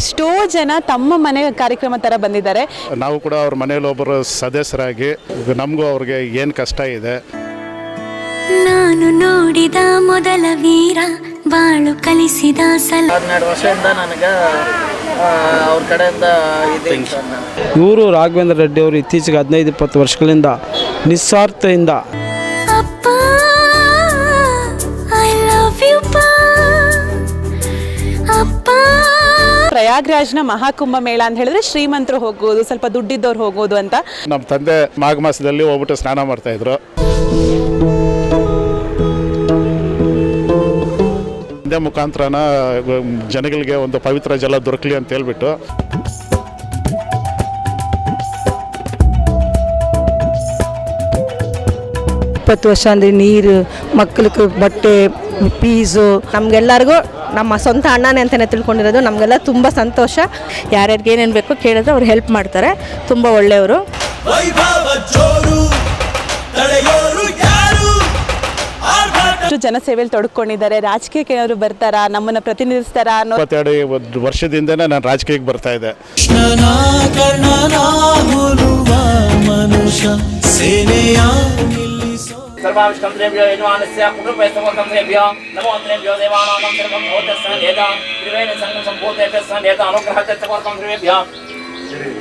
ಎಷ್ಟೋ ಜನ ತಮ್ಮ ಮನೆ ಕಾರ್ಯಕ್ರಮ ಥರ ಬಂದಿದ್ದಾರೆ. ನಾವು ಕೂಡ ಅವ್ರ ಮನೆಯಲ್ಲಿ ಒಬ್ಬರು ಸದಸ್ಯರಾಗಿ ನಮಗೂ ಅವ್ರಿಗೆ ಏನು ಕಷ್ಟ ಇದೆ. ನಾನು ನೋಡಿದ ಮೊದಲ ವೀರ ಬಾಳು ಕಲಿಸಿದ ಸಲ ಹನ್ನೆರಡು ವರ್ಷದಿಂದ ನನಗೆ ಅವ್ರ ಕಡೆಯಿಂದ ಇದೆ. ಇವರು ರಾಘವೇಂದ್ರ ರೆಡ್ಡಿ ಅವರು ಇತ್ತೀಚೆಗೆ ಹದಿನೈದು ಇಪ್ಪತ್ತು ವರ್ಷಗಳಿಂದ ನಿಸ್ವಾರ್ಥದಿಂದ ಅಪ್ಪ ಐ ಲವ್ ಯು ಅಪ್ಪ. ಪ್ರಯಾಗ್ರಾಜ್ನ ಮಹಾಕುಂಭ ಮೇಳ ಅಂತ ಹೇಳಿದ್ರೆ ಶ್ರೀಮಂತರು ಹೋಗೋದು ಸ್ವಲ್ಪ ದುಡ್ಡಿದ್ದವ್ರು ಹೋಗೋದು ಅಂತ. ನಮ್ಮ ತಂದೆ ಮಾಘ ಮಾಸದಲ್ಲಿ ಹೋಗ್ಬಿಟ್ಟು ಸ್ನಾನ ಮಾಡ್ತಾಯಿದ್ರು ತಂದೆ ಮುಖಾಂತರನ ಜನಗಳಿಗೆ ಒಂದು ಪವಿತ್ರ ಜಲ ದೊರಕಲಿ ಅಂತ ಹೇಳ್ಬಿಟ್ಟು. ಇಪ್ಪತ್ತು ವರ್ಷ ಅಂದರೆ ನೀರು ಮಕ್ಕಳಿಗೆ ಬಟ್ಟೆ ಪೀಸು ನಮಗೆಲ್ಲರಿಗೂ ನಮ್ಮ ಸ್ವಂತ ಅಣ್ಣನೇ ಅಂತಲೇ ತಿಳ್ಕೊಂಡಿರೋದು. ನಮಗೆಲ್ಲ ತುಂಬ ಸಂತೋಷ. ಯಾರ್ಯಾರಿಗೆ ಏನೇನು ಬೇಕೋ ಕೇಳಿದ್ರೆ ಅವ್ರು ಹೆಲ್ಪ್ ಮಾಡ್ತಾರೆ. ತುಂಬ ಒಳ್ಳೆಯವರು. ಜನಸೇವೆಯಲ್ಲಿ ತೊಡ್ಕೊಂಡಿದ್ದಾರೆ. ರಾಜಕೀಯಕ್ಕೆ ಏನಾದ್ರು ಬರ್ತಾರಾ? ನಮ್ಮನ್ನ ಪ್ರತಿನಿಧಿಸ್ತಾರಾ ಅನ್ನೋ ಇಪ್ಪತ್ತೆರಡು ಒಂದು ವರ್ಷದಿಂದನೇ ನಾನು ರಾಜಕೀಯಕ್ಕೆ ಬರ್ತಾ ಇದ್ದೆ. ಮನುಷ್ಯ ಸೇನೆಯ सर्वाविष्कंत्रेभ्यो यजमानस्य पुनर्वैसवकंत्रेभ्यो नमोऽन्त्रेभ्यो देवानां सर्वं भवत्यस्सन् एता त्रिवेणि सङ्गं सम्भूतेभ्यः सन् एता अनुग्रहत्यर्थपर्कं त्रिवेभ्यः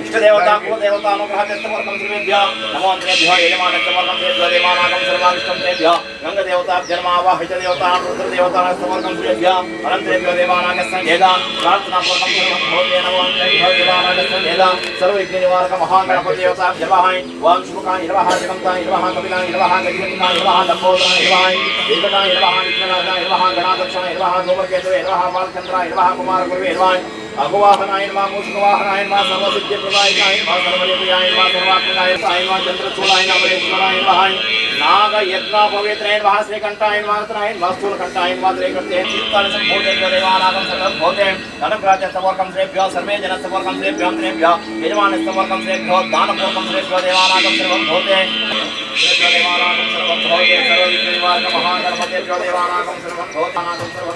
ఇష్టదేవతాకు దేవతానుగ్రహ తీర్థవర్గంభ్యో నమో తేభ్యో యజమానత్యవర్గంభ్యో దేవానాగం సర్వాగష్టంభ్యో గంగ దేవతాభ్యర్మావాహిత దేవతానం రుద్రదేవతానస్తవర్గంభ్యో అనంతరేభ్యో దేవానాగస్తం వేదాం ప్రార్థనాపూర్వం సర్వం నమో తేభ్యో దేవానాగస్తం వేదాం సర్వవిఘ్న నివారక మహాగణపతి దేవతాభ్యవహాయ్ వాం శుభకా నిర్వహా జగంతా నిర్వహా కపిలా నిర్వహా గజగంతా నిర్వహా లంబోదరా నిర్వహాయ్ ఏకదా నిర్వహా విఘ్ననాథ నిర్వహా గణాదక్షణ నిర్వహా గోపకేతు నిర్వహా బాలచంద్ర నిర్వహా కుమార గురువే నిర్వహాయ్ अगुवाहनाय नमः मूषकवाहनाय नमः सर्वसिद्धिप्रदायकाय नमः सर्वदेवयाय नमः सर्वात्मकाय नमः चन्द्रचूडाय नमः अमरेश्वराय नमः नाग यज्ञ पवित्राय नमः श्रीकण्ठाय नमः रत्नाय नमः स्थूलकण्ठाय नमः त्रिकण्ठे चित्तानि सम्भूते देवानागं सकलं भूते धनप्राजस्तवर्गं श्रेभ्यो, सर्वे जनस्तवर्गं श्रेभ्यो, त्रेभ्यो यजमानस्तवर्गं श्रेभ्यो दानपूर्वकं श्रेभ्यो, देवानागं सर्वं श्रेभ्यो, देवानागं सर्वं भूते सर्वविघ्ननिवारक महागणपतेभ्यो देवानागं सर्वं भूतानागं सर्वं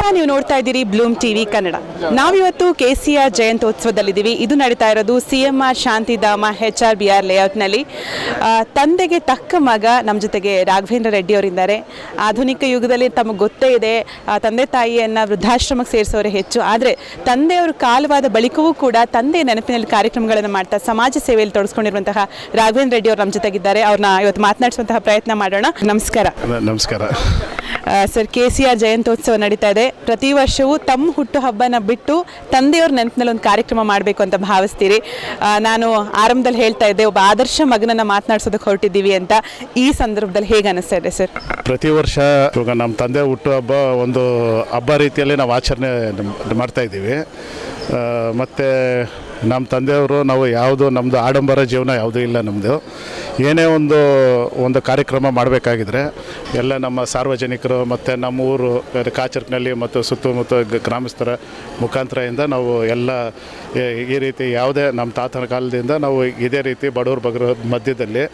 ನಮಸ್ಕಾರ ನೀವು ನೋಡ್ತಾ ಇದ್ದೀರಿ ಬ್ಲೂಮ್ ಟಿವಿ ಕನ್ನಡ. ನಾವಿವತ್ತು ಕೆ ಸಿ ಆರ್ ಜಯಂತ್ಯೋತ್ಸವದಲ್ಲಿದ್ದೀವಿ. ಇದು ನಡೀತಾ ಇರೋದು C M R Shanthidhama H R B R ಲೇಔಟ್ನಲ್ಲಿ. ತಂದೆಗೆ ತಕ್ಕ ಮಗ ನಮ್ಮ ಜೊತೆಗೆ ರಾಘವೇಂದ್ರ ರೆಡ್ಡಿ ಅವರಿದ್ದಾರೆ. ಆಧುನಿಕ ಯುಗದಲ್ಲಿ ತಮಗೆ ಗೊತ್ತೇ ಇದೆ. ತಂದೆ ತಾಯಿಯನ್ನು ವೃದ್ಧಾಶ್ರಮಕ್ಕೆ ಸೇರಿಸೋರೆ ಹೆಚ್ಚು. ಆದರೆ ತಂದೆಯವರು ಕಾಲವಾದ ಬಳಿಕವೂ ಕೂಡ ತಂದೆ ನೆನಪಿನಲ್ಲಿ ಕಾರ್ಯಕ್ರಮಗಳನ್ನು ಮಾಡ್ತಾ ಸಮಾಜ ಸೇವೆಯಲ್ಲಿ ತೊಡಸ್ಕೊಂಡಿರುವಂತಹ ರಾಘವೇಂದ್ರ ರೆಡ್ಡಿ ಅವರು ನಮ್ಮ ಜೊತೆಗಿದ್ದಾರೆ. ಅವ್ರನ್ನ ಇವತ್ತು ಮಾತನಾಡಿಸುವಂತಹ ಪ್ರಯತ್ನ ಮಾಡೋಣ. ನಮಸ್ಕಾರ. ನಮಸ್ಕಾರ. ಸರ್, ಕೆ ಸಿ ಆರ್ ಜಯಂತ್ಯೋತ್ಸವ ನಡೀತಾ ಇದೆ. ಪ್ರತಿ ವರ್ಷವೂ ತಮ್ಮ ಹುಟ್ಟು ಹಬ್ಬನ ಬಿಟ್ಟು ತಂದೆಯವ್ರ ನೆನಪಿನಲ್ಲಿ ಒಂದು ಕಾರ್ಯಕ್ರಮ ಮಾಡಬೇಕು ಅಂತ ಭಾವಿಸ್ತೀರಿ. ನಾನು ಆರಂಭದಲ್ಲಿ ಹೇಳ್ತಾ ಇದ್ದೆ, ಒಬ್ಬ ಆದರ್ಶ ಮಗನನ್ನು ಮಾತನಾಡ್ಸೋದಕ್ಕೆ ಹೊರಟಿದ್ದೀವಿ ಅಂತ. ಈ ಸಂದರ್ಭದಲ್ಲಿ ಹೇಗೆ ಅನಿಸ್ತಾ ಇದೆ, ಸರ್? ಪ್ರತಿ ವರ್ಷ ಇವಾಗ ನಮ್ಮ ತಂದೆ ಹುಟ್ಟುಹಬ್ಬ ಒಂದು ಹಬ್ಬ ರೀತಿಯಲ್ಲಿ ನಾವು ಆಚರಣೆ ಮಾಡ್ತಾ ಇದ್ದೀವಿ. ಮತ್ತು ನಮ್ಮ ತಂದೆಯವರು ನಾವು ಯಾವುದು ನಮ್ಮದು ಆಡಂಬರ ಜೀವನ ಯಾವುದೂ ಇಲ್ಲ ನಮ್ಮದು ಏನೇ ಒಂದು ಒಂದು ಕಾರ್ಯಕ್ರಮ ಮಾಡಬೇಕಾಗಿದ್ರೆ, ಎಲ್ಲ ನಮ್ಮ ಸಾರ್ವಜನಿಕರು ಮತ್ತು ನಮ್ಮ ಊರು ಕಾಚರ್ಕ್ನಲ್ಲಿ ಮತ್ತು ಸುತ್ತಮುತ್ತ ಗ್ರಾಮಸ್ಥರ ಮುಖಾಂತರದಿಂದ ನಾವು ಎಲ್ಲ ಈ- ರೀತಿ ಯಾವುದೇ ನಮ್ಮ ತಾತನ ಕಾಲದಿಂದ ನಾವು ಇದೇ ರೀತಿ ಬಡವ್ರ ಬಗ್ರ ಮಧ್ಯದಲ್ಲಿ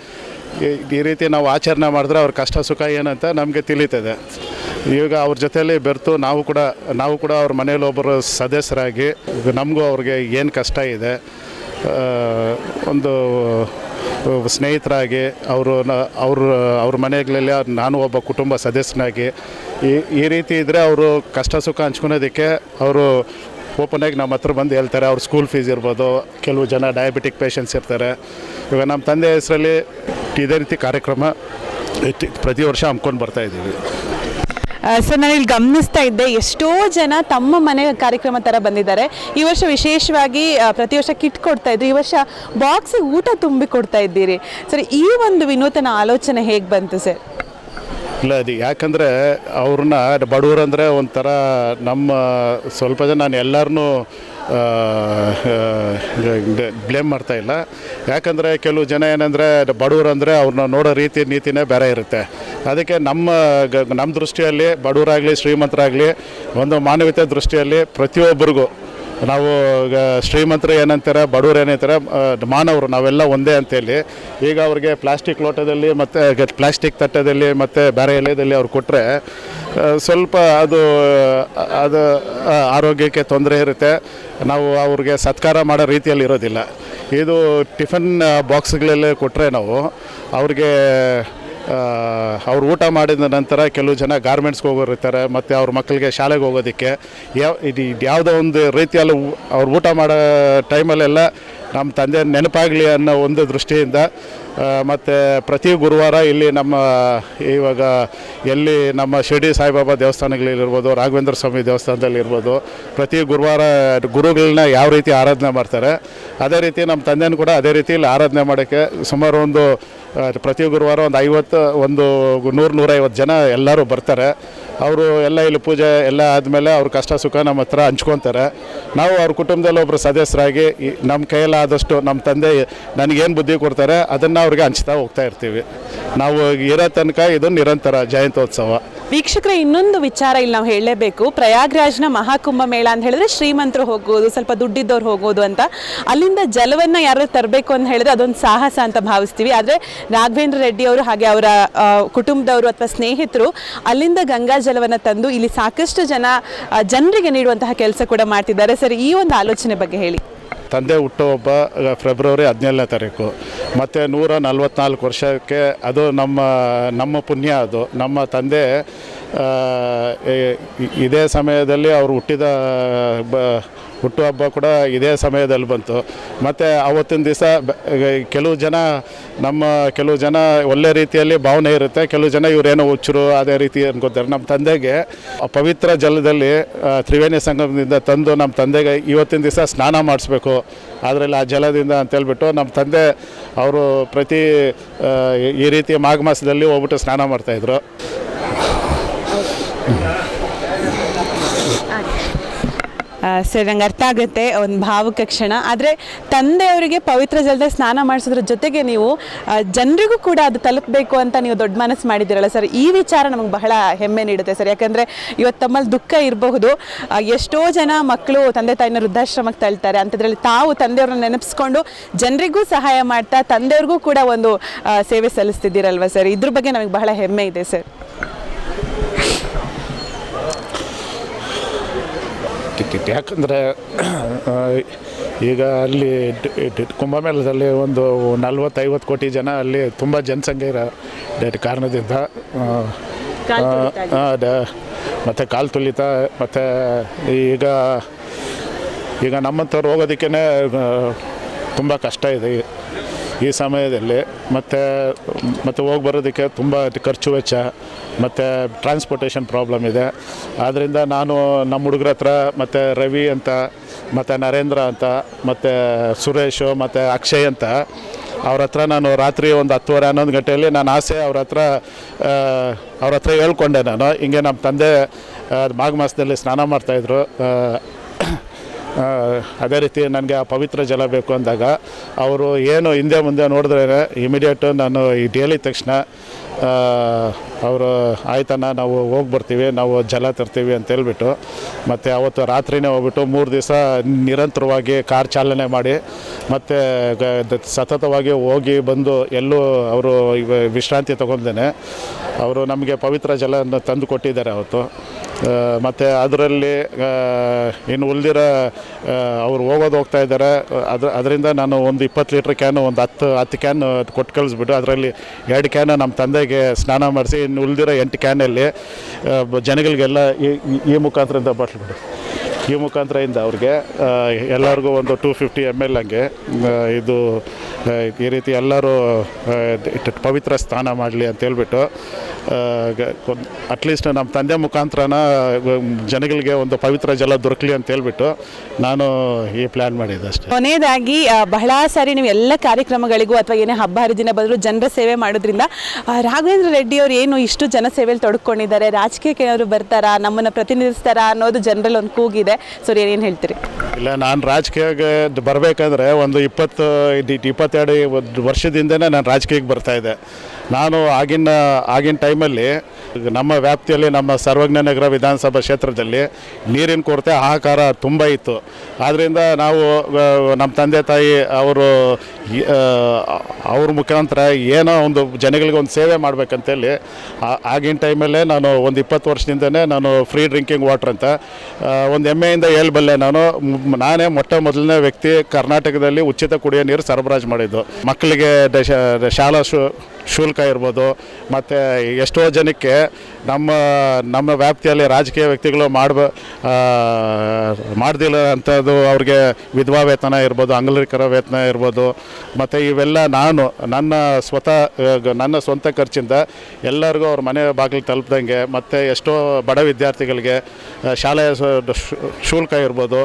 ಈ- ರೀತಿ ನಾವು ಆಚರಣೆ ಮಾಡಿದ್ರೆ ಅವ್ರ ಕಷ್ಟ ಸುಖ ಏನಂತ ನಮಗೆ ತಿಳಿತದೆ. ಈಗ ಅವ್ರ ಜೊತೆಯಲ್ಲಿ ಬೆರೆತು ನಾವು ಕೂಡ ನಾವು ಕೂಡ ಅವ್ರ ಮನೇಲಿ ಒಬ್ಬರು ಸದಸ್ಯರಾಗಿ ನಮಗೂ ಅವ್ರಿಗೆ ಏನು ಕಷ್ಟ ಇದೆ ಒಂದು ಸ್ನೇಹಿತರಾಗಿ ಅವರು ಅವ್ರ ಅವ್ರ ಮನೆಗಳಲ್ಲಿ ನಾನು ಒಬ್ಬ ಕುಟುಂಬ ಸದಸ್ಯನಾಗಿ ಈ ಈ ರೀತಿ ಇದ್ದರೆ ಅವರು ಕಷ್ಟ ಸುಖ ಹಂಚ್ಕೊಳೋದಕ್ಕೆ ಅವರು ಓಪನಾಗಿ ನಮ್ಮ ಹತ್ರ ಬಂದು ಹೇಳ್ತಾರೆ. ಅವ್ರ ಸ್ಕೂಲ್ ಫೀಸ್ ಇರ್ಬೋದು, ಕೆಲವು ಜನ ಡಯಾಬಿಟಿಕ್ ಪೇಷಂಟ್ಸ್ ಇರ್ತಾರೆ. ಇವಾಗ ನಮ್ಮ ತಂದೆ ಹೆಸರಲ್ಲಿ ಇದೇ ರೀತಿ ಕಾರ್ಯಕ್ರಮ ಪ್ರತಿ ವರ್ಷ ಹಮ್ಕೊಂಡು ಬರ್ತಾ ಇದ್ದೀವಿ. ಸರ್ ನಾನು ಇಲ್ಲಿ ಗಮನಿಸ್ತಾ ಇದ್ದೆ ಎಷ್ಟೋ ಜನ ತಮ್ಮ ಮನೆ ಕಾರ್ಯಕ್ರಮ ಥರ ಬಂದಿದ್ದಾರೆ. ಈ ವರ್ಷ ವಿಶೇಷವಾಗಿ ಪ್ರತಿ ವರ್ಷ ಕಿಟ್ ಕೊಡ್ತಾ ಇದ್ರು. ಈ ವರ್ಷ ಬಾಕ್ಸಿಗೆ ಊಟ ತುಂಬಿ ಕೊಡ್ತಾ ಇದ್ದೀರಿ. ಸರ್ ಈ ಒಂದು ವಿನೂತನ ಆಲೋಚನೆ ಹೇಗೆ ಬಂತು ಸರ್? ಇಲ್ಲ ಅದು ಯಾಕಂದರೆ ಅವ್ರನ್ನ ಬಡವರು ಅಂದರೆ ಒಂಥರ ನಮ್ಮ ಸ್ವಲ್ಪ ಜನ ನಾನು ಎಲ್ಲರನ್ನೂ ಬ್ಲೇಮ್ ಮಾಡ್ತಾ ಇಲ್ಲ. ಯಾಕಂದರೆ ಕೆಲವು ಜನ ಏನಂದರೆ ಬಡವರು ಅಂದರೆ ಅವ್ರನ್ನ ನೋಡೋ ರೀತಿ ನೀತಿನೇ ಬೇರೆ ಇರುತ್ತೆ. ಅದಕ್ಕೆ ನಮ್ಮ ನಮ್ಮ ದೃಷ್ಟಿಯಲ್ಲಿ ಬಡವರಾಗಲಿ ಶ್ರೀಮಂತರಾಗಲಿ ಒಂದು ಮಾನವೀಯತೆ ದೃಷ್ಟಿಯಲ್ಲಿ ಪ್ರತಿಯೊಬ್ಬರಿಗೂ ನಾವು ಈಗ ಶ್ರೀಮಂತರು ಏನಂತಾರೆ, ಬಡವರು ಏನಂತಾರೆ ಮಾನವರು, ನಾವೆಲ್ಲ ಒಂದೇ ಅಂತೇಳಿ. ಈಗ ಅವ್ರಿಗೆ ಪ್ಲಾಸ್ಟಿಕ್ ಲೋಟದಲ್ಲಿ ಮತ್ತು ಪ್ಲಾಸ್ಟಿಕ್ ತಟ್ಟದಲ್ಲಿ ಮತ್ತು ಬೇರೆ ಎಲೆಯಲ್ಲಿ ಅವ್ರು ಕೊಟ್ಟರೆ ಸ್ವಲ್ಪ ಅದು ಅದು ಆರೋಗ್ಯಕ್ಕೆ ತೊಂದರೆ ಇರುತ್ತೆ. ನಾವು ಅವ್ರಿಗೆ ಸತ್ಕಾರ ಮಾಡೋ ರೀತಿಯಲ್ಲಿ ಇರೋದಿಲ್ಲ. ಇದು ಟಿಫನ್ ಬಾಕ್ಸ್ಗಳಲ್ಲೇ ಕೊಟ್ಟರೆ ನಾವು, ಅವ್ರಿಗೆ ಅವ್ರು ಊಟ ಮಾಡಿದ ನಂತರ ಕೆಲವು ಜನ ಗಾರ್ಮೆಂಟ್ಸ್ಗೆ ಹೋಗೋರು ಇರ್ತಾರೆ ಮತ್ತು ಅವ್ರ ಮಕ್ಕಳಿಗೆ ಶಾಲೆಗೆ ಹೋಗೋದಕ್ಕೆ. ಯಾವ ಇದು ಯಾವುದೋ ಒಂದು ರೀತಿಯಲ್ಲಿ ಅವ್ರು ಊಟ ಮಾಡೋ ಟೈಮಲ್ಲೆಲ್ಲ ನಮ್ಮ ತಂದೆ ನೆನಪಾಗಲಿ ಅನ್ನೋ ಒಂದು ದೃಷ್ಟಿಯಿಂದ ಮತ್ತು ಪ್ರತಿ ಗುರುವಾರ ಇಲ್ಲಿ ನಮ್ಮ, ಇವಾಗ ಎಲ್ಲಿ ನಮ್ಮ ಶಿರ್ಡಿ ಸಾಯಿಬಾಬಾ ದೇವಸ್ಥಾನಗಳಲ್ಲಿರ್ಬೋದು ರಾಘವೇಂದ್ರ ಸ್ವಾಮಿ ದೇವಸ್ಥಾನದಲ್ಲಿರ್ಬೋದು ಪ್ರತಿ ಗುರುವಾರ ಗುರುಗಳನ್ನ ಯಾವ ರೀತಿ ಆರಾಧನೆ ಮಾಡ್ತಾರೆ, ಅದೇ ರೀತಿ ನಮ್ಮ ತಂದೆನೂ ಕೂಡ ಅದೇ ರೀತಿ ಇಲ್ಲಿ ಆರಾಧನೆ ಮಾಡೋಕ್ಕೆ ಸುಮಾರು ಒಂದು ಪ್ರತಿ ಗುರುವಾರ ಒಂದು ಐವತ್ತು, ಒಂದು ನೂರು ನೂರೈವತ್ತು ಜನ ಎಲ್ಲರೂ ಬರ್ತಾರೆ. ಅವರು ಎಲ್ಲ ಇಲ್ಲಿ ಪೂಜೆ ಎಲ್ಲ ಆದಮೇಲೆ ಅವ್ರ ಕಷ್ಟ ಸುಖ ನಮ್ಮ ಹತ್ರ ಹಂಚ್ಕೊತಾರೆ. ನಾವು ಅವ್ರ ಕುಟುಂಬದಲ್ಲಿ ಒಬ್ಬರು ಸದಸ್ಯರಾಗಿ ಈ ನಮ್ಮ ಕೈಯಲ್ಲಾದಷ್ಟು ನಮ್ಮ ತಂದೆ ನನಗೇನು ಬುದ್ಧಿ ಕೊಡ್ತಾರೆ ಅದನ್ನು ಅವ್ರಿಗೆ ಹಂಚ್ತಾ ಹೋಗ್ತಾ ಇರ್ತೀವಿ. ನಾವು ಇರೋ ತನಕ ಇದು ನಿರಂತರ ಜಯಂತ್ಯೋತ್ಸವ. ವೀಕ್ಷಕರ, ಇನ್ನೊಂದು ವಿಚಾರ ಇಲ್ಲಿ ನಾವು ಹೇಳಲೇಬೇಕು. ಪ್ರಯಾಗ್ರಾಜ್ನ ಮಹಾಕುಂಭ ಮೇಳ ಅಂತ ಹೇಳಿದ್ರೆ ಶ್ರೀಮಂತರು ಹೋಗೋದು ಸ್ವಲ್ಪ ದುಡ್ಡಿದ್ದವ್ರು ಹೋಗೋದು ಅಂತ. ಅಲ್ಲಿಂದ ಜಲವನ್ನು ಯಾರು ತರಬೇಕು ಅಂತ ಹೇಳಿದ್ರೆ ಅದೊಂದು ಸಾಹಸ ಅಂತ ಭಾವಿಸ್ತೀವಿ. ಆದರೆ ರಾಘವೇಂದ್ರ ರೆಡ್ಡಿ ಅವರು ಹಾಗೆ ಅವರ ಕುಟುಂಬದವರು ಅಥವಾ ಸ್ನೇಹಿತರು ಅಲ್ಲಿಂದ ಗಂಗಾ ಜಲವನ್ನು ತಂದು ಇಲ್ಲಿ ಸಾಕಷ್ಟು ಜನ ಜನರಿಗೆ ನೀಡುವಂತಹ ಕೆಲಸ ಕೂಡ ಮಾಡ್ತಿದ್ದಾರೆ. ಸರ್, ಈ ಒಂದು ಆಲೋಚನೆ ಬಗ್ಗೆ ಹೇಳಿ. ತಂದೆ ಹುಟ್ಟುಹಬ್ಬ ಒಬ್ಬ ಫೆಬ್ರವರಿ ಹದಿನೇಳನೇ ತಾರೀಕು. ಮತ್ತು ನೂರ ನಲ್ವತ್ನಾಲ್ಕು ವರ್ಷಕ್ಕೆ ಅದು ನಮ್ಮ ನಮ್ಮ ಪುಣ್ಯ ಅದು. ನಮ್ಮ ತಂದೆ ಇದೇ ಸಮಯದಲ್ಲಿ ಅವರು ಹುಟ್ಟಿದ ಬ ಹುಟ್ಟುಹಬ್ಬ ಕೂಡ ಇದೇ ಸಮಯದಲ್ಲಿ ಬಂತು. ಮತ್ತು ಅವತ್ತಿನ ದಿವಸ ಕೆಲವು ಜನ ನಮ್ಮ ಕೆಲವು ಜನ ಒಳ್ಳೆ ರೀತಿಯಲ್ಲಿ ಭಾವನೆ ಇರುತ್ತೆ. ಕೆಲವು ಜನ ಇವರೇನೋ ಹುಚ್ಚರು, ಅದೇ ರೀತಿ ಅನ್ಕೋತಾರೆ. ನಮ್ಮ ತಂದೆಗೆ ಪವಿತ್ರ ಜಲದಲ್ಲಿ ತ್ರಿವೇಣಿ ಸಂಗಮದಿಂದ ತಂದು ನಮ್ಮ ತಂದೆಗೆ ಇವತ್ತಿನ ದಿವಸ ಸ್ನಾನ ಮಾಡಿಸ್ಬೇಕು. ಅದರಲ್ಲಿ ಆ ಜಲದಿಂದ ಅಂತೇಳ್ಬಿಟ್ಟು ನಮ್ಮ ತಂದೆ ಅವರು ಪ್ರತಿ ಈ ರೀತಿ ಮಾಘ ಮಾಸದಲ್ಲಿ ಹೋಗ್ಬಿಟ್ಟು ಸ್ನಾನ ಮಾಡ್ತಾಯಿದ್ರು ಸರ್ ನಂಗೆ ಅರ್ಥ ಆಗುತ್ತೆ, ಒಂದು ಭಾವುಕ ಕ್ಷಣ. ಆದರೆ ತಂದೆಯವರಿಗೆ ಪವಿತ್ರ ಜಲದ ಸ್ನಾನ ಮಾಡಿಸೋದ್ರ ಜೊತೆಗೆ ನೀವು ಜನರಿಗೂ ಕೂಡ ಅದು ತಲುಪಬೇಕು ಅಂತ ನೀವು ದೊಡ್ಡ ಮನಸ್ಸು ಮಾಡಿದ್ದೀರಲ್ಲ ಸರ್. ಈ ವಿಚಾರ ನಮಗೆ ಬಹಳ ಹೆಮ್ಮೆ ನೀಡುತ್ತೆ ಸರ್. ಯಾಕಂದರೆ ಇವತ್ತು ತಮ್ಮಲ್ಲಿ ದುಃಖ ಇರಬಹುದು. ಎಷ್ಟೋ ಜನ ಮಕ್ಕಳು ತಂದೆ ತಾಯಿನ ವೃದ್ಧಾಶ್ರಮಕ್ಕೆ ತಳ್ತಾರೆ. ಅಂಥದ್ರಲ್ಲಿ ತಾವು ತಂದೆಯವ್ರನ್ನ ನೆನಪಿಸ್ಕೊಂಡು ಜನರಿಗೂ ಸಹಾಯ ಮಾಡ್ತಾ ತಂದೆಯವ್ರಿಗೂ ಕೂಡ ಒಂದು ಸೇವೆ ಸಲ್ಲಿಸ್ತಿದ್ದೀರಲ್ವ ಸರ್? ಇದ್ರ ಬಗ್ಗೆ ನಮಗೆ ಬಹಳ ಹೆಮ್ಮೆ ಇದೆ ಸರ್. ಟಿಕೆಟ್ ಯಾಕಂದರೆ ಈಗ ಅಲ್ಲಿ ಕುಂಭಮೇಳದಲ್ಲಿ ಒಂದು ನಲ್ವತ್ತೈವತ್ತು ಕೋಟಿ ಜನ ಅಲ್ಲಿ ತುಂಬ ಜನಸಂಖ್ಯೆ ಇರೋ ಡೇಟ್ ಕಾರಣದಿಂದ ಮತ್ತು ಕಾಲು ತುಳಿತ ಮತ್ತು ಈಗ ಈಗ ನಮ್ಮಂಥವ್ರು ಹೋಗೋದಕ್ಕೇ ತುಂಬ ಕಷ್ಟ ಇದೆ. ಈ- ಸಮಯದಲ್ಲಿ ಮತ್ತು ಮತ್ತು ಹೋಗಿ ಬರೋದಕ್ಕೆ ತುಂಬ ಖರ್ಚು ವೆಚ್ಚ, ಮತ್ತು ಟ್ರಾನ್ಸ್ಪೋರ್ಟೇಷನ್ ಪ್ರಾಬ್ಲಮ್ ಇದೆ. ಆದ್ದರಿಂದ ನಾನು ನಮ್ಮ ಹುಡುಗರ ಹತ್ರ ಮತ್ತು ರವಿ ಅಂತ, ಮತ್ತು ನರೇಂದ್ರ ಅಂತ, ಮತ್ತು ಸುರೇಶು, ಮತ್ತು ಅಕ್ಷಯ್ ಅಂತ, ಅವ್ರ ಹತ್ರ ನಾನು ರಾತ್ರಿ ಒಂದು ಹತ್ತುವರೆ, ಹನ್ನೊಂದು ಗಂಟೆಯಲ್ಲಿ ನಾನು ಆಸೆ ಅವ್ರ ಹತ್ರ ಅವ್ರ ಹತ್ರ ಹೇಳ್ಕೊಂಡೆ ನಾನು. ಹಿಂಗೆ ನಮ್ಮ ತಂದೆ ಮಾಘ ಮಾಸದಲ್ಲಿ ಸ್ನಾನ ಮಾಡ್ತಾಯಿದ್ರು ಅದೇ ರೀತಿ ನನಗೆ ಆ ಪವಿತ್ರ ಜಲ ಬೇಕು ಅಂದಾಗ ಅವರು ಏನು ಹಿಂದೆ ಮುಂದೆ ನೋಡಿದ್ರೆ ಇಮಿಡಿಯೇಟು ನಾನು ಈ ಡೇಲಿ ತಕ್ಷಣ ಅವರು ಆಯ್ತಣ್ಣ ನಾವು ಹೋಗಿ ಬರ್ತೀವಿ ನಾವು ಜಲ ತರ್ತೀವಿ ಅಂತ ಹೇಳ್ಬಿಟ್ಟು, ಮತ್ತು ಅವತ್ತು ರಾತ್ರಿನೇ ಹೋಗ್ಬಿಟ್ಟು ಮೂರು ದಿವಸ ನಿರಂತರವಾಗಿ ಕಾರ್ ಚಾಲನೆ ಮಾಡಿ, ಮತ್ತು ಸತತವಾಗಿ ಹೋಗಿ ಬಂದು ಎಲ್ಲೂ ಅವರು ವಿಶ್ರಾಂತಿ ತೊಗೊಂಡೇನೆ ಅವರು ನಮಗೆ ಪವಿತ್ರ ಜಲವನ್ನು ತಂದು ಕೊಟ್ಟಿದ್ದಾರೆ ಅವತ್ತು. ಮತ್ತು ಅದರಲ್ಲಿ ಇನ್ನು ಉಳಿದಿರೋ ಅವ್ರು ಹೋಗೋದು ಹೋಗ್ತಾ ಇದ್ದಾರೆ. ಅದ್ರ, ಅದರಿಂದ ನಾನು ಒಂದು ಇಪ್ಪತ್ತು ಲೀಟ್ರ್ ಕ್ಯಾನು ಒಂದು ಹತ್ತು ಹತ್ತು ಕ್ಯಾನ್ ಕೊಟ್ಟು ಕಳಿಸ್ಬಿಟ್ಟು ಅದರಲ್ಲಿ ಎರಡು ಕ್ಯಾನ್ ನಮ್ಮ ತಂದೆಗೆ ಸ್ನಾನ ಮಾಡಿಸಿ, ಇನ್ನು ಉಳಿದಿರೋ ಎಂಟು ಕ್ಯಾನಲ್ಲಿ ಜನಗಳಿಗೆಲ್ಲ ಈ- ಈ- ಮುಖಾಂತರದಿಂದ ಬಾಟ್ಲ್ಬಿಡು ಈ ಮುಖಾಂತರದಿಂದ ಅವ್ರಿಗೆ ಎಲ್ಲರಿಗೂ ಒಂದು ಟೂ ಫಿಫ್ಟಿ ಎಂ ಎಲ್ ಹಂಗೆ ಇದು ಈ ರೀತಿ ಎಲ್ಲರೂ ಪವಿತ್ರ ಸ್ನಾನ ಮಾಡಲಿ ಅಂತ ಹೇಳ್ಬಿಟ್ಟು ಅಟ್ಲೀಸ್ಟ್ ನಮ್ಮ ತಂದೆ ಮುಖಾಂತರನ ಜನಗಳಿಗೆ ಒಂದು ಪವಿತ್ರ ಜಲ ದೊರಕಲಿ ಅಂತ ಹೇಳ್ಬಿಟ್ಟು ನಾನು ಈ ಪ್ಲ್ಯಾನ್ ಮಾಡಿದ್ದೆ ಅಷ್ಟೇ. ಕೊನೆಯದಾಗಿ ಬಹಳ ಸಾರಿ ನೀವು ಎಲ್ಲ ಕಾರ್ಯಕ್ರಮಗಳಿಗೂ ಅಥವಾ ಏನೇ ಹಬ್ಬ ಹರಿದಿನ ಬಂದರೂ ಜನರ ಸೇವೆ ಮಾಡೋದ್ರಿಂದ ರಾಘವೇಂದ್ರ ರೆಡ್ಡಿ ಅವರು ಏನು ಇಷ್ಟು ಜನ ಸೇವೆಯಲ್ಲಿ ತೊಡ್ಕೊಂಡಿದ್ದಾರೆ ರಾಜಕೀಯಕ್ಕೆ ಅವರು ಬರ್ತಾರಾ ನಮ್ಮನ್ನು ಪ್ರತಿನಿಧಿಸ್ತಾರಾ ಅನ್ನೋದು ಜನರಲ್ಲಿ ಒಂದು ಕೂಗಿದೆ. ಸೊ ಏನೇನು ಹೇಳ್ತೀರಿ? ಇಲ್ಲ ನಾನು ರಾಜಕೀಯಕ್ಕೆ ಬರಬೇಕಂದ್ರೆ ಒಂದು ಇಪ್ಪತ್ತು ಇಪ್ಪತ್ತೆರಡು ವರ್ಷದಿಂದನೇ ನಾನು ರಾಜಕೀಯಕ್ಕೆ ಬರ್ತಾ ಇದ್ದೆ. ನಾನು ಆಗಿನ ಆಗಿನ ಟೈಮಲ್ಲಿ ನಮ್ಮ ವ್ಯಾಪ್ತಿಯಲ್ಲಿ ನಮ್ಮ ಸರ್ವಜ್ಞ ನಗರ ವಿಧಾನಸಭಾ ಕ್ಷೇತ್ರದಲ್ಲಿ ನೀರಿನ ಕೊರತೆ, ಹಾಹಾಕಾರ ತುಂಬ ಇತ್ತು. ಆದ್ದರಿಂದ ನಾವು ನಮ್ಮ ತಂದೆ ತಾಯಿ ಅವರು ಅವ್ರ ಮುಖಾಂತರ ಏನೋ ಒಂದು ಜನಗಳಿಗೆ ಒಂದು ಸೇವೆ ಮಾಡಬೇಕಂತೇಳಿ ಆಗಿನ ಟೈಮಲ್ಲೇ ನಾನು ಒಂದು ಇಪ್ಪತ್ತು ವರ್ಷದಿಂದನೇ ನಾನು ಫ್ರೀ ಡ್ರಿಂಕಿಂಗ್ ವಾಟ್ರ್ ಅಂತ ಒಂದು ಹೆಮ್ಮೆಯಿಂದ ಹೇಳ್ಬಲ್ಲೆ ನಾನು. ನಾನೇ ಮೊಟ್ಟ ಮೊದಲನೇ ವ್ಯಕ್ತಿ ಕರ್ನಾಟಕದಲ್ಲಿ ಉಚಿತ ಕುಡಿಯೋ ನೀರು ಸರಬರಾಜು ಮಾಡಿದ್ದು. ಮಕ್ಕಳಿಗೆ ಶಾಲಾ ಶು ಶುಲ್ಕ ಇರ್ಬೋದು, ಮತ್ತು ಎಷ್ಟೋ ಜನಕ್ಕೆ ನಮ್ಮ ನಮ್ಮ ವ್ಯಾಪ್ತಿಯಲ್ಲಿ ರಾಜಕೀಯ ವ್ಯಕ್ತಿಗಳು ಮಾಡ್ಬ ಮಾಡ್ದಿಲ್ಲ ಅಂಥದ್ದು ಅವ್ರಿಗೆ ವಿಧವಾ ವೇತನ ಇರ್ಬೋದು, ಅಂಗಲಿಕರ ವೇತನ ಇರ್ಬೋದು, ಮತ್ತು ಇವೆಲ್ಲ ನಾನು, ನನ್ನ ಸ್ವತಃ, ನನ್ನ ಸ್ವಂತ ಖರ್ಚಿಂದ ಎಲ್ಲರಿಗೂ ಅವ್ರ ಮನೆ ಬಾಗಿಲು ತಲುಪ್ದಂಗೆ, ಮತ್ತು ಎಷ್ಟೋ ಬಡ ವಿದ್ಯಾರ್ಥಿಗಳಿಗೆ ಶಾಲೆಯ ಶುಲ್ಕ ಇರ್ಬೋದು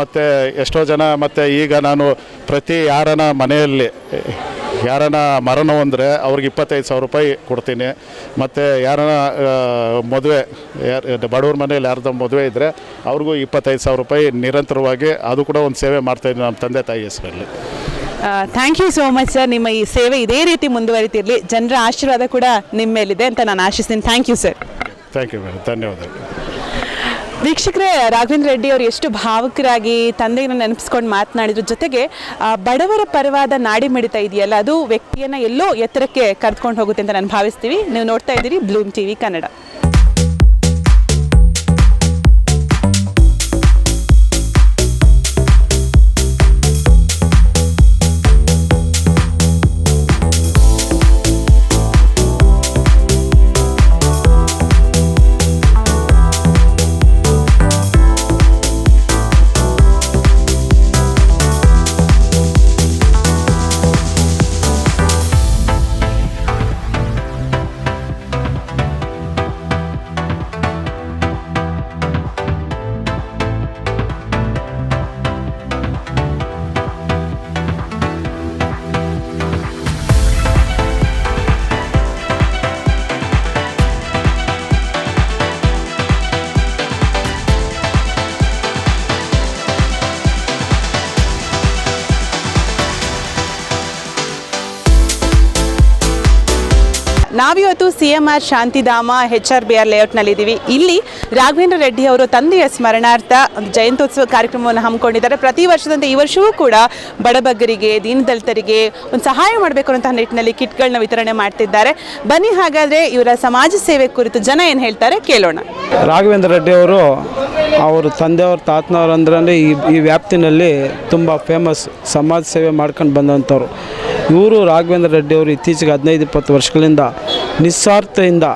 ಮತ್ತು ಎಷ್ಟೋ ಜನ, ಮತ್ತು ಈಗ ನಾನು ಪ್ರತಿ ಯಾರನ ಮನೆಯಲ್ಲಿ ಯಾರನ ಮರಣ ಅಂದರೆ ಅವ್ರಿಗೆ ಇಪ್ಪತ್ತೈದು ಸಾವಿರ ರೂಪಾಯಿ ಕೊಡ್ತೀನಿ. ಮತ್ತು ಯಾರನ್ನ ಮದುವೆ ಯಾರು ಬಡವ್ರ ಮನೇಲಿ ಯಾರ್ದು ಮದುವೆ ಇದ್ದರೆ ಅವ್ರಿಗೂ ಇಪ್ಪತ್ತೈದು ಸಾವಿರ ರೂಪಾಯಿ ನಿರಂತರವಾಗಿ ಅದು ಕೂಡ ಒಂದು ಸೇವೆ ಮಾಡ್ತಾಯಿದ್ದೀನಿ ನಮ್ಮ ತಂದೆ ತಾಯಿ ಹೆಸರಲ್ಲಿ. Thank you so much sir ನಿಮ್ಮ ಈ ಸೇವೆ ಇದೇ ರೀತಿ ಮುಂದುವರಿತಿರಲಿ. ಜನರ ಆಶೀರ್ವಾದ ಕೂಡ ನಿಮ್ಮ ಮೇಲಿದೆ ಅಂತ ನಾನು ಆಶಿಸ್ತೀನಿ. Thank you sir thank you madam ಧನ್ಯವಾದಗಳು. ವೀಕ್ಷಕರೇ, ರಾಘವೇಂದ್ರ ರೆಡ್ಡಿ ಅವರು ಎಷ್ಟು ಭಾವುಕರಾಗಿ ತಂದೆಯನ್ನು ನೆನಪಿಸ್ಕೊಂಡು ಮಾತನಾಡಿದ್ರು. ಜೊತೆಗೆ ಬಡವರ ಪರವಾದ ನಾಡಿ ಮಿಡಿತ ಇದೆಯಲ್ಲ, ಅದು ವ್ಯಕ್ತಿಯನ್ನು ಎಲ್ಲೋ ಎತ್ತರಕ್ಕೆ ಕರೆದುಕೊಂಡು ಹೋಗುತ್ತೆ ಅಂತ ನಾನು ಭಾವಿಸ್ತೀವಿ. ನೀವು ನೋಡ್ತಾ ಇದ್ದೀರಿ Bloom TV Kannada. C M R Shantidhama H R B R ಲೇಔಟ್ನಲ್ಲಿದ್ದೀವಿ. ಇಲ್ಲಿ ರಾಘವೇಂದ್ರ ರೆಡ್ಡಿ ಅವರು ತಂದೆಯ ಸ್ಮರಣಾರ್ಥ ಜಯಂತ್ಯೋತ್ಸವ ಕಾರ್ಯಕ್ರಮವನ್ನು ಹಮ್ಮಿಕೊಂಡಿದ್ದಾರೆ. ಪ್ರತಿ ವರ್ಷದಂತೆ ಈ ವರ್ಷವೂ ಕೂಡ ಬಡಬಗ್ಗರಿಗೆ, ದೀನದಲಿತರಿಗೆ ಒಂದು ಸಹಾಯ ಮಾಡಬೇಕು ಅಂತಹ ನಿಟ್ಟಿನಲ್ಲಿ ಕಿಟ್ಗಳನ್ನ ವಿತರಣೆ ಮಾಡ್ತಿದ್ದಾರೆ. ಬನ್ನಿ ಹಾಗಾದರೆ ಇವರ ಸಮಾಜ ಸೇವೆ ಕುರಿತು ಜನ ಏನು ಹೇಳ್ತಾರೆ ಕೇಳೋಣ. ರಾಘವೇಂದ್ರ ರೆಡ್ಡಿ ಅವರು ಅವರು ತಂದೆಯವ್ರ ತಾತನವ್ರು ಅಂದ್ರೆ ಈ ಈ ವ್ಯಾಪ್ತಿನಲ್ಲಿ ತುಂಬ ಫೇಮಸ್ ಸಮಾಜ ಸೇವೆ ಮಾಡ್ಕೊಂಡು ಬಂದಂಥವ್ರು. ಇವರು ರಾಘವೇಂದ್ರ ರೆಡ್ಡಿ ಅವರು ಇತ್ತೀಚೆಗೆ ಹದಿನೈದು, ಇಪ್ಪತ್ತು ವರ್ಷಗಳಿಂದ ನಿಸ್ವಾರ್ಥದಿಂದ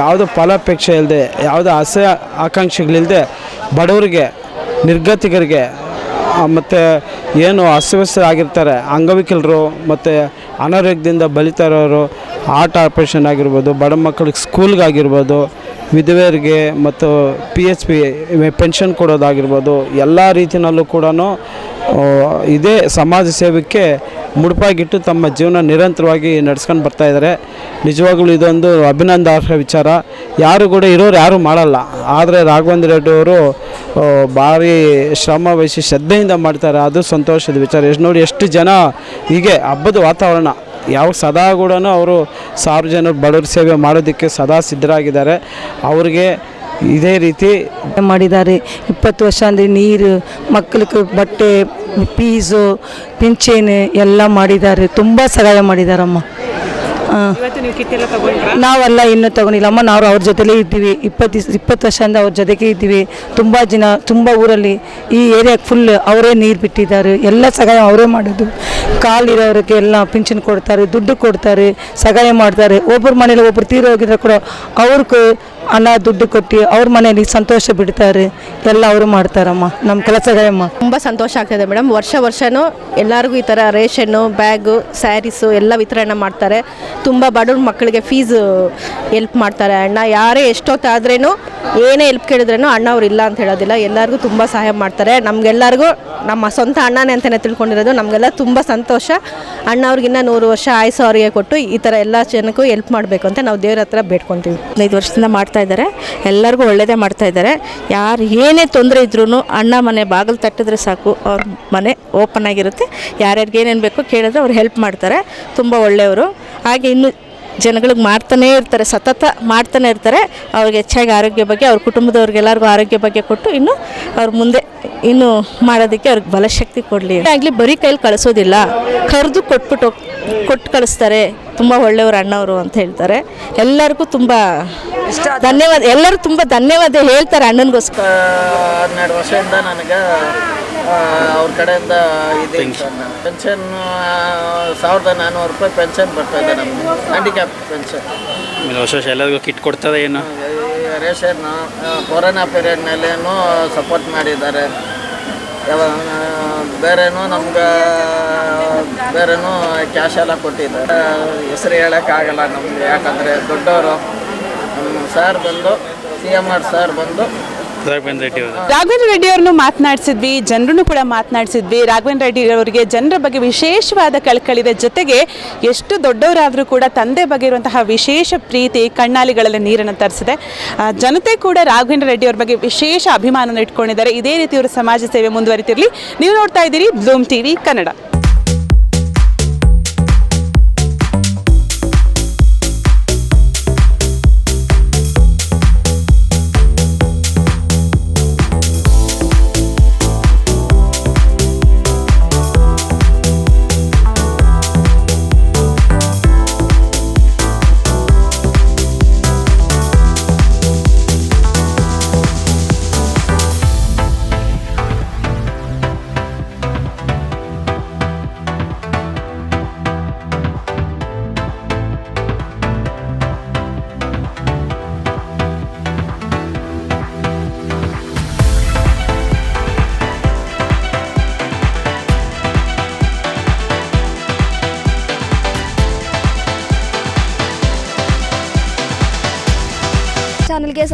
ಯಾವುದೋ ಫಲಾಪೇಕ್ಷೆ ಇಲ್ಲದೆ ಯಾವುದೇ ಆಸೆ ಆಕಾಂಕ್ಷೆಗಳಿಲ್ಲದೆ ಬಡವರಿಗೆ, ನಿರ್ಗತಿಕರಿಗೆ ಮತ್ತು ಏನು ಅಸ್ತವ್ಯಸ್ತರಾಗಿರ್ತಾರೆ ಅಂಗವಿಕಲರು ಮತ್ತು ಅನಾರೋಗ್ಯದಿಂದ ಬಲಿತಾ ಇರೋರು ಹಾರ್ಟ್ ಆಪ್ರೇಷನ್ ಆಗಿರ್ಬೋದು, ಬಡ ಮಕ್ಕಳಿಗೆ ಸ್ಕೂಲ್ಗಾಗಿರ್ಬೋದು ವಿಧವೆಯರಿಗೆ ಮತ್ತು ಪಿ ಎಚ್ ಪಿ ಪೆನ್ಷನ್ ಕೊಡೋದಾಗಿರ್ಬೋದು, ಎಲ್ಲ ರೀತಿಯಲ್ಲೂ ಕೂಡ ಇದೇ ಸಮಾಜ ಸೇವೆಗೆ ಮುಡುಪಾಗಿಟ್ಟು ತಮ್ಮ ಜೀವನ ನಿರಂತರವಾಗಿ ನಡೆಸ್ಕೊಂಡು ಬರ್ತಾ ಇದ್ದಾರೆ. ನಿಜವಾಗ್ಲೂ ಇದೊಂದು ಅಭಿನಂದಾರ್ಹ ವಿಚಾರ. ಯಾರು ಕೂಡ ಇರೋರು ಯಾರೂ ಮಾಡಲ್ಲ. ಆದರೆ ರಾಘವೇಂದ್ರ ರೆಡ್ಡಿ ಅವರು ಭಾರಿ ಶ್ರಮ ವಹಿಸಿ ಶ್ರದ್ಧೆಯಿಂದ ಮಾಡ್ತಾರೆ. ಅದು ಸಂತೋಷದ ವಿಚಾರ. ಎಷ್ಟು ನೋಡಿ, ಎಷ್ಟು ಜನ ಹೀಗೆ ಹಬ್ಬದ ವಾತಾವರಣ. ಯಾವ ಸದಾ ಕೂಡ ಅವರು ಸಾರ್ವಜನಿಕ ಜನ ಬಡವರ ಸೇವೆ ಮಾಡೋದಕ್ಕೆ ಸದಾ ಸಿದ್ಧರಾಗಿದ್ದಾರೆ. ಅವ್ರಿಗೆ ಇದೇ ರೀತಿ ಮಾಡಿದ್ದಾರೆ. ಇಪ್ಪತ್ತು ವರ್ಷ ಅಂದರೆ ನೀರು ಮಕ್ಕಳಿಗೆ ಬಟ್ಟೆ ಪೀಸು ಪಿಂಚಣಿ ಎಲ್ಲ ಮಾಡಿದ್ದಾರೆ. ತುಂಬ ಸಹಾಯ ಮಾಡಿದಾರಮ್ಮ. ಇವತ್ತು ನೀವು ಕಿಟ್ ಎಲ್ಲ ತಗೊಂಡ್ರಾ? ನಾವೆಲ್ಲ ಇನ್ನೂ ತಗೊಂಡಿಲ್ಲಮ್ಮ ನಾವು ಅವ್ರ ಜೊತೆಲೇ ಇದ್ದೀವಿ. ಇಪ್ಪತ್ತು ಇಪ್ಪತ್ತು ವರ್ಷದಿಂದ ಅವ್ರ ಜೊತೆಗೆ ಇದ್ದೀವಿ. ತುಂಬ ಜನ ತುಂಬ ಊರಲ್ಲಿ ಈ ಏರಿಯಾಗೆ ಫುಲ್ ಅವರೇ ನೀರು ಬಿಟ್ಟಿದ್ದಾರೆ. ಎಲ್ಲ ಸಹಾಯ ಅವರೇ ಮಾಡೋದು. ಕಾಲಿರೋರಿಗೆ ಎಲ್ಲ ಪಿಂಚಣಿ ಕೊಡ್ತಾರೆ ದುಡ್ಡು ಕೊಡ್ತಾರೆ ಸಹಾಯ ಮಾಡ್ತಾರೆ. ಒಬ್ಬರ ಮನೇಲಿ ಒಬ್ಬರು ತೀರೋಗಿದ್ರೆ ಕೂಡ ಅವ್ರಿಗೆ ಹಣ ದುಡ್ಡು ಕೊಟ್ಟು ಅವ್ರ ಮನೇಲಿ ಸಂತೋಷ ಬಿಡ್ತಾರೆ. ಎಲ್ಲ ಅವರು ಮಾಡ್ತಾರಮ್ಮ ನಮ್ಮ ಕೆಲಸಗಳಮ್ಮ. ತುಂಬ ಸಂತೋಷ ಆಗ್ತದೆ ಮೇಡಮ್. ವರ್ಷ ವರ್ಷವೂ ಎಲ್ಲರಿಗೂ ಈ ಥರ ರೇಷನ್ನು ಬ್ಯಾಗು ಸ್ಯಾರೀಸು ಎಲ್ಲ ವಿತರಣೆ ಮಾಡ್ತಾರೆ. ತುಂಬ ಬಡವ್ರ ಮಕ್ಕಳಿಗೆ ಫೀಸು ಎಲ್ಪ್ ಮಾಡ್ತಾರೆ. ಅಣ್ಣ ಯಾರೇ ಎಷ್ಟೊತ್ತಾದ್ರೂ ಏನೇ ಎಲ್ಪ್ ಕೇಳಿದ್ರೂ ಅಣ್ಣ ಅವ್ರು ಇಲ್ಲ ಅಂತ ಹೇಳೋದಿಲ್ಲ. ಎಲ್ಲರಿಗೂ ತುಂಬ ಸಹಾಯ ಮಾಡ್ತಾರೆ. ನಮಗೆಲ್ಲರಿಗೂ ನಮ್ಮ ಸ್ವಂತ ಅಣ್ಣನೇ ಅಂತಲೇ ತಿಳ್ಕೊಂಡಿರೋದು. ನಮಗೆಲ್ಲ ತುಂಬ ಸಂತೋಷ. ಅಣ್ಣ ಅವ್ರಿಗಿನ್ನ ನೂರು ವರ್ಷ ಆಯಸ್ಸು ಅವರಿಗೆ ಕೊಟ್ಟು ಈ ಥರ ಎಲ್ಲ ಜನಕ್ಕೂ ಎಲ್ಪ್ ಮಾಡಬೇಕು ಅಂತ ನಾವು ದೇವ್ರ ಹತ್ರ ಬೇಡ್ಕೊತೀವಿ ಐದು ವರ್ಷದಿಂದ ಮಾಡ್ತಾ ಇದ್ದಾರೆ. ಎಲ್ಲರಿಗೂ ಒಳ್ಳೆಯದೇ ಮಾಡ್ತಾ ಇದ್ದಾರೆ. ಯಾರು ಏನೇ ತೊಂದರೆ ಇದ್ರೂ ಅಣ್ಣ ಮನೆ ಬಾಗಿಲು ತಟ್ಟಿದ್ರೆ ಸಾಕು. ಅವ್ರ ಮನೆ ಓಪನ್ ಆಗಿರುತ್ತೆ. ಯಾರ್ಯಾರಿಗೆ ಏನೇನು ಬೇಕೋ ಕೇಳಿದ್ರೆ ಅವ್ರು ಹೆಲ್ಪ್ ಮಾಡ್ತಾರೆ. ತುಂಬ ಒಳ್ಳೆಯವರು. ಹಾಗೆ ಇನ್ನು ಜನಗಳಿಗೆ ಮಾಡ್ತಾನೇ ಇರ್ತಾರೆ, ಸತತ ಮಾಡ್ತಾನೆ ಇರ್ತಾರೆ. ಅವ್ರಿಗೆ ಹೆಚ್ಚಾಗಿ ಆರೋಗ್ಯ ಬಗ್ಗೆ, ಅವ್ರ ಕುಟುಂಬದವ್ರಿಗೆಲ್ಲರಿಗೂ ಆರೋಗ್ಯ ಬಗ್ಗೆ ಕೊಟ್ಟು ಇನ್ನು ಅವ್ರ ಮುಂದೆ ಇನ್ನು ಮಾಡೋದಕ್ಕೆ ಅವ್ರಿಗೆ ಬಲಶಕ್ತಿ ಕೊಡಲಿ. ಆಗಲಿ ಬರೀ ಕೈಲಿ ಕಳಿಸೋದಿಲ್ಲ. ಕರೆದು ಕೊಟ್ಬಿಟ್ಟು ಕೊಟ್ಟು ಕಳಿಸ್ತಾರೆ. ತುಂಬ ಒಳ್ಳೆಯವರು ಅಣ್ಣವರು ಅಂತ ಹೇಳ್ತಾರೆ. ಎಲ್ಲರಿಗೂ ತುಂಬ ಧನ್ಯವಾದ ಎಲ್ಲರೂ ತುಂಬ ಧನ್ಯವಾದ ಹೇಳ್ತಾರೆ ಅಣ್ಣನಿಗೋಸ್ಕರ. ಹನ್ನೆರಡು ವರ್ಷದಿಂದ ನನಗೆ ಅವ್ರ ಕಡೆಯಿಂದ ಇದೆ. ಪೆನ್ಷನ್ ಸಾವಿರದ ನಾನ್ನೂರು ರೂಪಾಯಿ ಪೆನ್ಷನ್ ಬರ್ತಾ ಇದೆ ನಮಗೆ. ಹ್ಯಾಂಡಿಕ್ಯಾಪ್ ಪೆನ್ಷನ್ ಹೊಸ ವರ್ಷ ಎಲ್ಲರಿಗೂ ಕಿಟ್ ಕೊಡ್ತದೆ ಏನು? ರೇಷನ್ ಕೊರೋನಾ ಪೀರಿಯಡ್ನಲ್ಲೇನು ಸಪೋರ್ಟ್ ಮಾಡಿದ್ದಾರೆ. ಯಾವ ಬೇರೆನೂ ನಮ್ಗೆ, ಬೇರೆನೂ ಕ್ಯಾಶ್ ಎಲ್ಲ ಕೊಟ್ಟಿದ್ದಾರೆ. ಹೆಸರು ಹೇಳೋಕ್ಕಾಗಲ್ಲ ನಮ್ಗೆ, ಯಾಕಂದರೆ ದೊಡ್ಡವರು. ನಮ್ಮ ಸರ್ ಬಂದು ಸಿ ಎಂ ಆರ್ ಸರ್ ಬಂದು ರಾಘವೇಂದ್ರ ರೆಡ್ಡಿ ಅವರು. ರಾಘವೇಂದ್ರ ರೆಡ್ಡಿ ಅವ್ರನ್ನು ಮಾತನಾಡಿಸಿದ್ವಿ, ಜನರನ್ನು ಕೂಡ ಮಾತನಾಡಿಸಿದ್ವಿ. ರಾಘವೇಂದ್ರ ರೆಡ್ಡಿ ಅವರಿಗೆ ಜನರ ಬಗ್ಗೆ ವಿಶೇಷವಾದ ಕಳಕಳಿದ ಜೊತೆಗೆ ಎಷ್ಟು ದೊಡ್ಡವರಾದರೂ ಕೂಡ ತಂದೆ ಬಗ್ಗೆ ಇರುವಂತಹ ವಿಶೇಷ ಪ್ರೀತಿ ಕಣ್ಣಾಲಿಗಳಲ್ಲಿ ನೀರನ್ನು ತರಿಸಿದೆ. ಜನತೆ ಕೂಡ ರಾಘವೇಂದ್ರ ರೆಡ್ಡಿ ಅವ್ರ ಬಗ್ಗೆ ವಿಶೇಷ ಅಭಿಮಾನವನ್ನು ಇಟ್ಕೊಂಡಿದ್ದಾರೆ. ಇದೇ ರೀತಿ ಅವರು ಸಮಾಜ ಸೇವೆ ಮುಂದುವರಿತಿರಲಿ. ನೀವು ನೋಡ್ತಾ ಇದ್ದೀರಿ ಬ್ಲೂಮ್ ಟಿವಿ ಕನ್ನಡ.